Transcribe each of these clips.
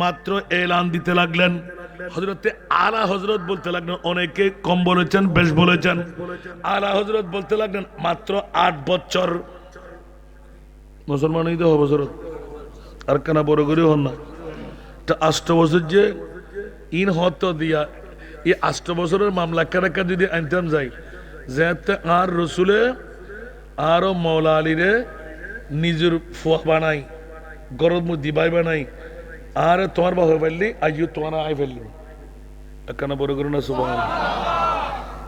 মাত্র এলান দিতে লাগলেন। হজরতে আলা হজরত বলতে লাগলেন, অনেকে কম বলেছেন, বেশ বলেছেন। আলা হজরত বলতে লাগলেন, মাত্র আট বছর। মুসলমান হইতে হবে হজরত আর কেনা বড় করে হন না? আষ্ট বছর যে ইন হত দিয়া, এই আষ্ট বছরের মামলা কারাকা যদি আনতাম যাই যেতে আর রসুলে আরও মৌলা আলীরে নিজের ফুয়া বানাই গরম দিবাই বানাই আর তোমার বাবা ফেললি আইও তোমার আই ফেললি কেন বড় করো না সুবাহ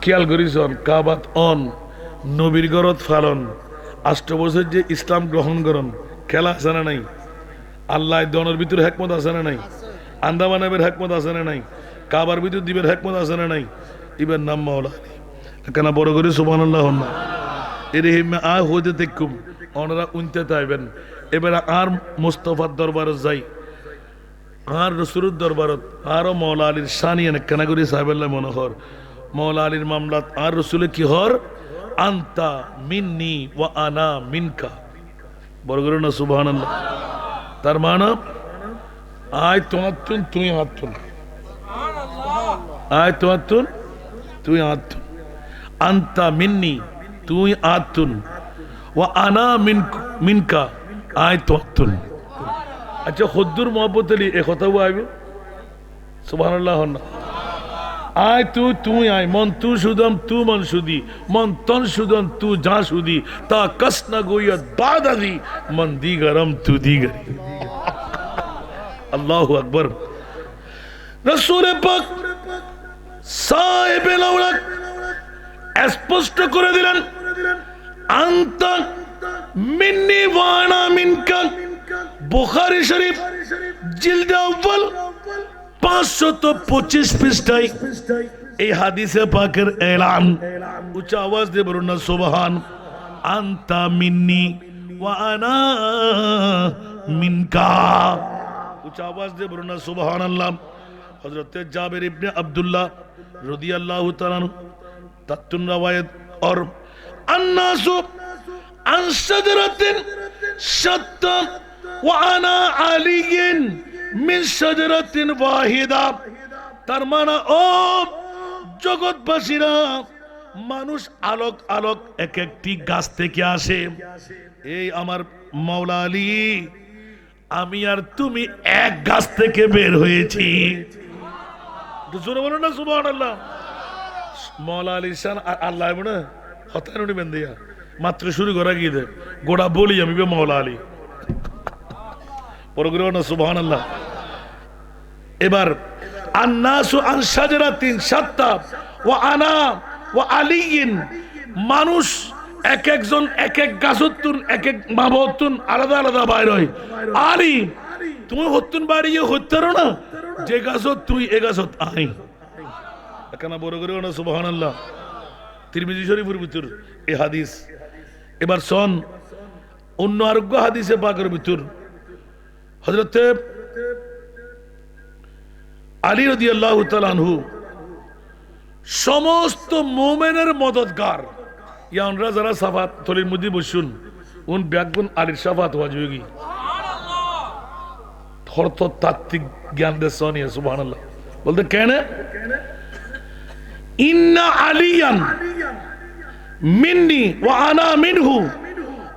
খেয়াল করিস কাবাত অন নবীর গরত ফালন আষ্ট বছর যে ইসলাম গ্রহণ করন খেলা আছে না নাই আল্লাহ দনের ভিতরে হেকমত আছে না নাই আন্দামানবের হেকমত আছে না নাই কাবার ভিতর দিবের হেকমত আছে না নাই ইবের নাম মাওলা কেন বড় করে সুবান আল্লাহ না এর হিমে আয় হইতে দেখুম ওনারা উনতে চাইবেন এবারে আর মুস্তফার দরবারে যাই আর রসুরের দরবারত আরও মৌলা আলীর সানিয়ান কেনা করি সাহেবাল্লাহ মনোহর। মৌলা আলীর মামলাত আর রসুলে কি হর? আন্তা মিন্নি ও আনা মিনকা। বড় করে না সুবাহ তার মানব আয় তোমার তুন তুই হাত তুন আয় তোমার তুন তুই হাত তুন আন্তা মিন্নি, তুই হাত তুন ও আনা মিন মিনকা, আয় তোমার তুন আচ্ছা হদ্দুর মোহাম্মত আলী এ কথাও আইব? সুবাহ আয় তু তুই আয়, মন তু সুদম, তু মন সুদি, মন তন সুদম, তু যা সুদি, তা কস না গোয়া দাদি মন দি গরম, তু দি গরি। আল্লাহু আকবর। রসুল পাক সাহেবে স্পষ্ট করে দিলেন, আন্ত মিন্নি ওয়ানা মিনকা বুখারি শরীফ, জিলদা উব্বল পাঁচশত পঁচিশ পৃষ্ঠায় এই হাদিসে পাকের এলান। উচ্চ আওয়াজ দেব বলুন না, সোবাহান। আন্তা মিন্নি ওয়ানা মিনকা। উচ্চ আওয়াজ দেব বলুন না সোবাহান আল্লাহ হজরত জাবের ইবনে আবদুল্লাহ রদি আল্লাহ তালানু তাত্তুন রাওয়ায়ত, অর আন্নাসু আনসাদরাতিন সত্তা ওয়ানা আলিয়িন মিন সাজরাতিন ওয়াহিদা তার মানে ও জগৎবাসীরা, মানুষ আলোক আলোক এক একটি গাছ থেকে আসে। এই আমার মাওলা আলী, আমি আর তুমি এক গাছ থেকে বের হয়েছি। জোরে বলো না সুবাহ আল্লাহ মাওলা আলী শান, আর আল্লাহ মনে হতায় নুনি বেন্দিয়া মাত্র শুরু করা গিয়ে গোড়া বলি আমি বে মাওলা আলী। পরগ্রহ না সুবাহ আল্লাহ এবার আন্নাসু আন সাজরাতিন সাত্তা ও আনা ও আলিয়িন মানুষ এক একজন, এক এক গাছতুন এক এক মাবতুন আলাদা আলাদা বাইর হয়। আলি, তুমি হতুন বাড়িয়ে হত্যারো না? যে গাছত তুই, এ গাছত আই এখানে বড় করে না সুবাহান আল্লাহ তিরমিজি শরীফের ভিতর এই হাদিস। এবার সন অন্য আরোগ্য হাদিসে পাকের ভিতর হজরতে আলী রদি আল্লাহ তালানহু সমস্ত মোমেনের মদতগার ইয়ানরা যারা সাফাত তলির মধ্যে বসুন, উন ব্যাগুন আলীর সাফাত হওয়া যোগী সুবাহ বলতে কেন? ইন্না আলিয়ান মিন্নি ওয়া আনা মিনহু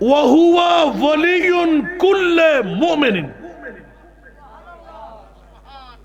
ওয়া হুয়া ওয়ালিয়ুন কুল্লে মুমিনিন।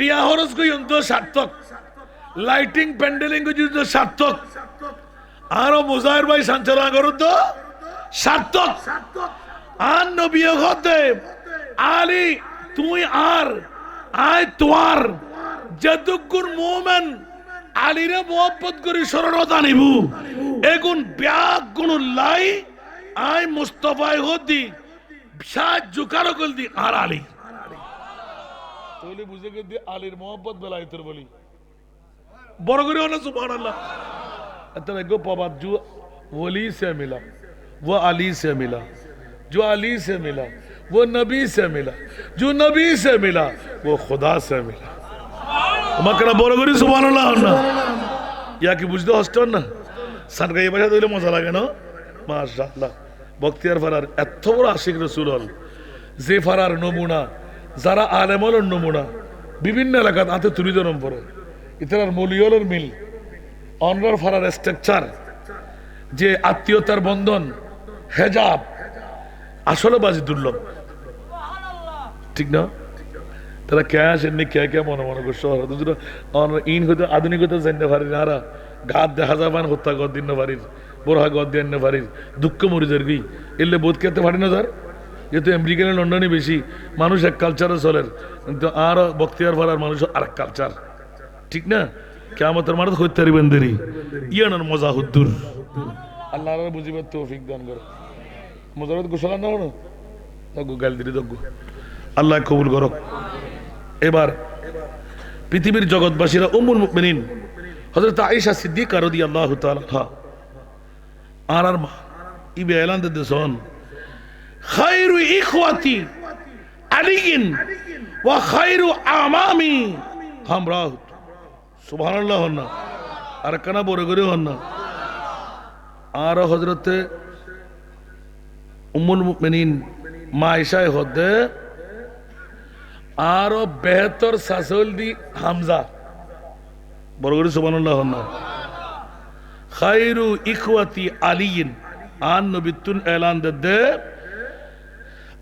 টিয়া হরস গইন্ত সার্থক। লাইটিং, প্যান্ডেলিং গইন্ত সার্থক। আরও মুজাহির ভাই সঞ্চালন করুন তো। সার্থক। আর নবী হতে আলী, তুই আর, আয় তোয়ার। যদুগুর মোমেন আলিরে মোহাম্মত করি সরলতা নিবু। এগুন ব্যাগ গুণ লাই আই মুস্তফায় হদি সাহায্য কারও দি আলী। তাহলে বুঝে গেছি আলীর মোহাম্মত বেলায়তের বলি বড় করে হলো সুবহান আল্লাহ तरह को पबाद जो वली से मिला वो अली से मिला जो अली से मिला वो नबी से मिला जो नबी से मिला वो खुदा से मिला মক্কা বড় করে সুবহানাল্লাহ না ইয়া কি বুঝতে হস্ত না সানগাই ভাষা দিলে মজা লাগে না মাশাআল্লাহ বক্তিয়ার ফারার এত বড় আশিক রসুল হল যে ফারার নমুনা যারা আলেমলের নমুনা, বিভিন্ন এলাকাত হাতে তুলি ধরম পড়ে ইতার মলিয়লের মিল। অনরার ফারার স্ট্রাকচার যে আত্মীয়তার বন্ধন, হেজাব, আসলে বাজি দুর্লভ। ঠিক না? তারা কে আসেননি কে কে, মনে মনে করছে ইন হইতে আধুনিকতা জানতে পারি না আরা ঘাত দেখা যাবান হত্যা গদ দিন পারির বড়হা গদ দিয়ে পারির দুঃখ মরিদের কি এলে বোধ খেতে পারি না তার? যেহেতু আমেরিকানে লন্ডনে বেশি, মানুষ এক কালচারে চলের কিন্তু আর বক্তিয়ার পাড়ার মানুষ আর এক কালচার ঠিক না? কেমতের মানে হইতে দেরি ইয়ানোর মজা হুদ্দুর। আল্লাহ বুঝিবে তৌফিক দান করে মজারত গোসলা না হলো গাল দিলি তগু আল্লাহ কবুল করক। এবার পৃথিবীর জগৎবাসীরা উমুল মুমিনিন, হযরত আয়েশা সিদ্দিকা আনহা। আর ইবে এলান দিতে খায়রু ইখওয়াতি আলিয়িন ওয়া খায়রু আমামি। হামরা সুবহানাল্লাহ হন না। আর কানা বড় করে হন না। আর হজরতে উম্মুল মুমিনিন মা আয়েশায় হদে আরও বেহতর শাসল দি হামজা। বড় করে সুবহানাল্লাহ হন না। খায়রু ইখওয়াতি আলিয়িন আন নবিতুন এলান দে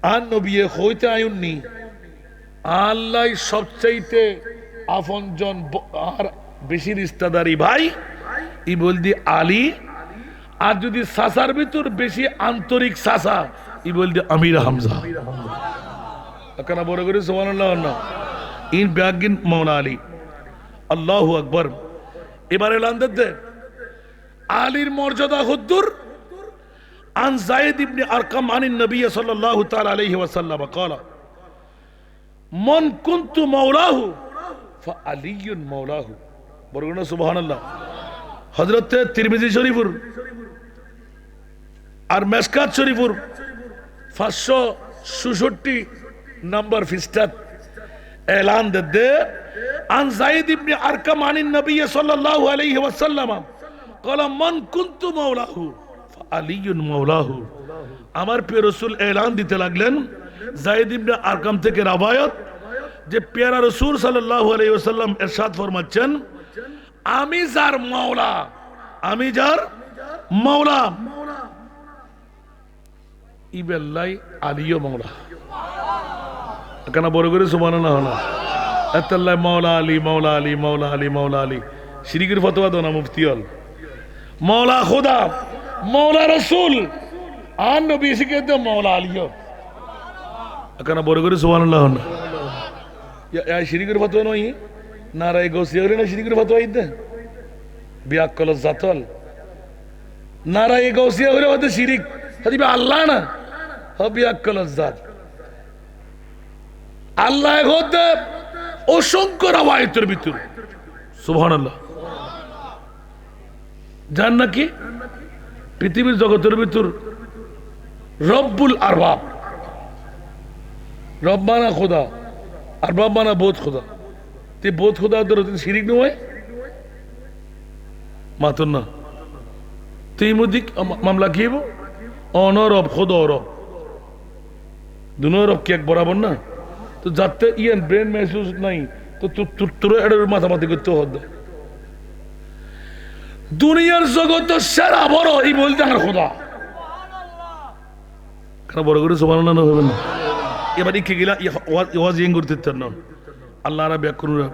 আন নবিয়ে হইতে আয়ুননি আল্লাহ সবচাইতে আপনজন আর বেশি রিস্তাদারি ভাই ই বলদি আলী। আর যদি সাসার ভিতর বেশি আন্তরিক সাসা ই বলদি আমির হামজা। কেন বড় করে সুবহানাল্লাহ না ইন ব্যাগিন মৌলা আলী। আল্লাহু আকবর। এবারে এলান দে। আলীর মর্যাদা হুদ্দুর। عن زيد بن أرقم عن النبي صلى الله تعالى عليه وسلم قال من كنت مولاه فعلي مولاه বরগুনা সুবহান আল্লাহ হজরত তিরমিজি শরীফুর আর মেসকাত শরীফুর পাঁচশো সুষট্টি নাম্বার ফিস্টাত এলান দে দে عن زيد بن أرقم عن النبي صلى الله عليه وسلم قال من كنت مولاه আলিউন মৌলাহু আমার প্রিয় রসুল এলান দিতে লাগলেন জাহিদ ইবনে আরকাম থেকে রাবায়ত, যে পেয়ারা রসুল সাল্লাল্লাহু আলাইহি ওয়াসাল্লাম এরশাদ ফরমাচ্ছেন, আমি যার মাওলা, আমি যার মাওলা। ইবেল্লাই আলিও মাওলা। কেন বড় করে সুবহানাল্লাহ না এতাল্লাহ মাওলা আলী মাওলা আলী মাওলা আলী মাওলা আলী। শিরিকের ফতোয়া দো না, মুফতি হল। মৌলা খুদা মৌলা রসুল। আর নবী শিখে দে মৌলা আলিও। কেন বড় করে সুবহানাল্লাহ না ইয়া শিরিকের ফতোয়া নই গৌসিয়া না শিরিকের ফতোয়া ইদে বিয়াক কল জাতল। নারাই গৌসিয়া হলে হতে শিরিক। হাদিবে আল্লাহ না। হ বিয়াক কল জাত। আল্লাহ হতে অসংখ্য রাওয়ায়তের ভিতর। সুবহানাল্লাহ। যার নাকি পৃথিবীর জগতের ভিতর রব্বুল আরবাব। রব মানা খোদা, আরবাব মানা বোধ খোদা। তে বোধ খোদা তোর শিরিক নয়? মাতন না। তুই মুদিক মামলা কি অনরব খোদ অরব। দুনো রব কি এক বরাবর না? তো যাতে ইয়ান ব্রেন মেহসুস নাই, তো তোর তোর এটার মাথামাতি করতে হতো দুনিয়ার জগৎ সেরা বড়, এই বলতে আর খোদা। কেন বড় করে সমান না হবে না? এবার ইকে গেলা ওয়াজ ইং করতে না আল্লাহ রা ব্যাকুরা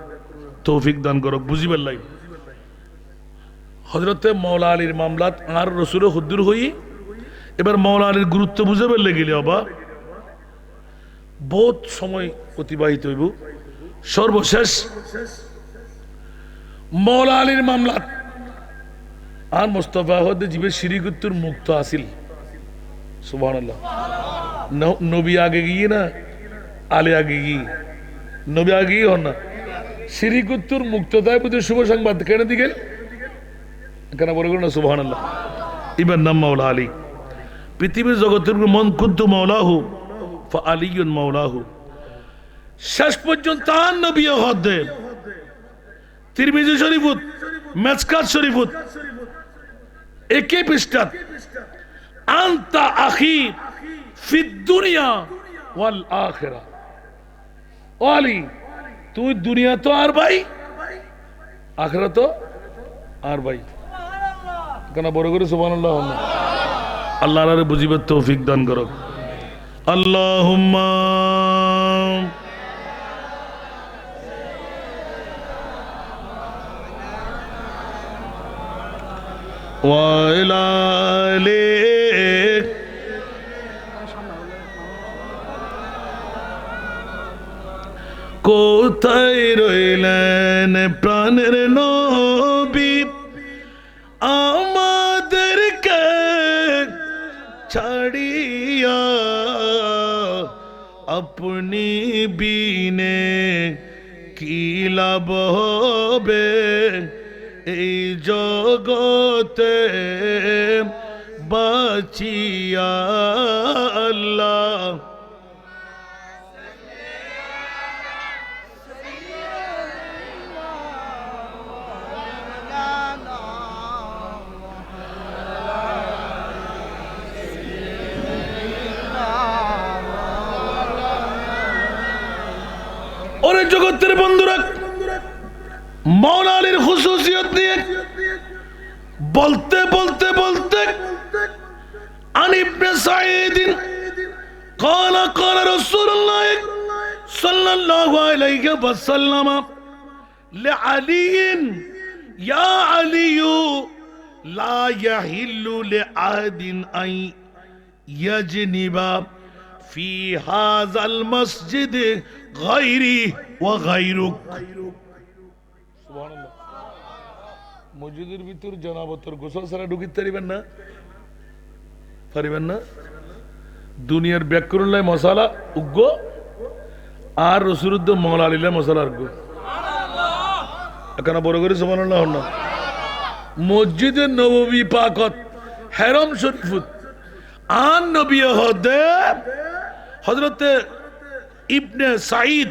তৌফিক দান করক বুঝি পারলাই হজরতে মৌলা আলীর মামলাত আর রসুরে হুদ্দুর হই, এবার মৌলা আলীর গুরুত্ব বুঝে পারলে গেলে অবা। বহুত সময় অতিবাহিত হইব। সর্বশেষ মৌলা আলীর মামলাত আর মোস্তফা হতে জীবের শিরিগুত্তুর মুক্ত আসিল। নবী আগে গিয়ে না? আলে আগে গিয়ে। নবী আগেই হন না? সিরিকুত্তুর মুক্ততায় বুঝে শুভ সংবাদ কেন দিকে কেন বলে না? আল্লাহ ইবার নাম মাওলা আলী। পৃথিবীর জগতের মন কুদ্দু মাওলাহু আলিউন মাওলাহু। শেষ পর্যন্ত তার নবী হদ্দে তিরমিজি শরীফুত, মেজকাত শরীফুত একই পৃষ্ঠাত। আন্তা আখি ফিদ দুনিয়া ওয়াল আখিরা। ও আলী, তুই দুনিয়া তো আর ভাই, আখরা তো আর ভাই। কেন বড় করে সুবহানাল্লাহ না আল্লাহ আল্লাহরে বুঝিবার তৌফিক দান করো আল্লাহুম্মা وإلى آله কোথায় রইলেন প্রাণের নবী আমাদেরকে ছাড়িয়া আপনি বিনে কি লাভ হবে এই জগতে বাঁচিয়া আল্লাহ। জগতের বন্ধুরা মৌলা আলীর হুসুসিয়ত নিয়ে বলতে বলতে বলতে আনিবনে সাইদিন قال قال رسول الله صلى الله عليه وسلم لعلي يا علي لا يحل لأحد أن يجنب في هذا المسجد غيري وغيرك মসজিদের ভিতর জনাবতর গোসল ছাড়া ঢুকিতে পারিবেন না? পারিবেন না? দুনিয়ার ব্যাকরণলায় মশালা, উগ্র। আর রসুরুদ্দ মহলা আলিলা মশালা উগ্র। এখানে বড় করে সমান হন না। মসজিদের নবী পাকত হেরম শরীফুত। আন নবী হদে হজরতে ইবনে সাইদ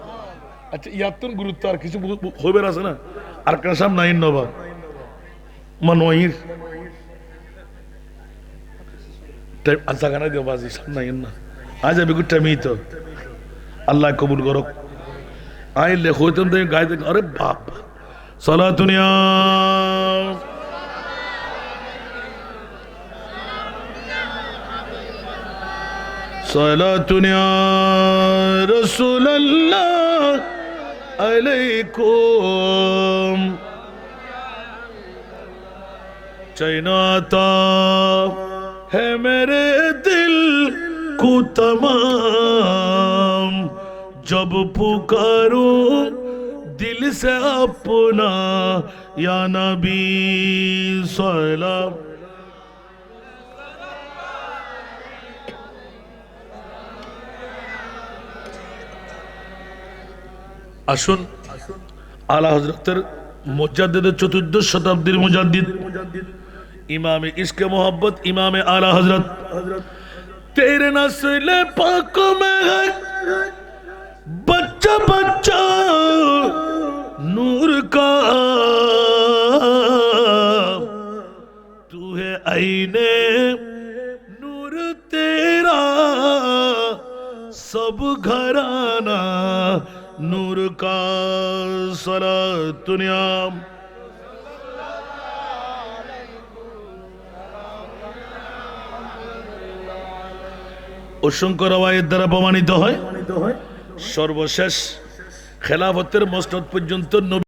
আচ্ছা ইয়াত্তন গুরুত্ব আর কিছু হইবে আছে না আর কাসাম নাইন নবা মানোয়ির টাইম আচ্ছা গানা দিও বাজি সাম নাইন না আজ আমি গুড টাইমই তো আল্লাহ কবুল করক আই লে হইতাম তো গাইতে আরে বাপ সালাতুনিয়া صلاة يا رسول الله علیکم۔ چینا تھا ہے میرے دل کو تمام۔ جب پکاروں دل سے اپنا یا نبی صلی اللہ علیہ وسلم۔ আসুন আলা হজরতের মুজাদ্দিদের চতুর্দশ শতাব্দীর মুজাদ্দিদ ইমামে ইশকে মোহব্বত ইমামে আলা হজরত তেরে নসলে পাক में है बच्चा बच्चा नूर का तू है आईने नूर तेरा सब घराना نور کا سلا دنیا অসংখ্য রবায়ের দ্বারা প্রমাণিত হয়। সর্বশেষ খেলাফতের মসনদ পর্যন্ত নবী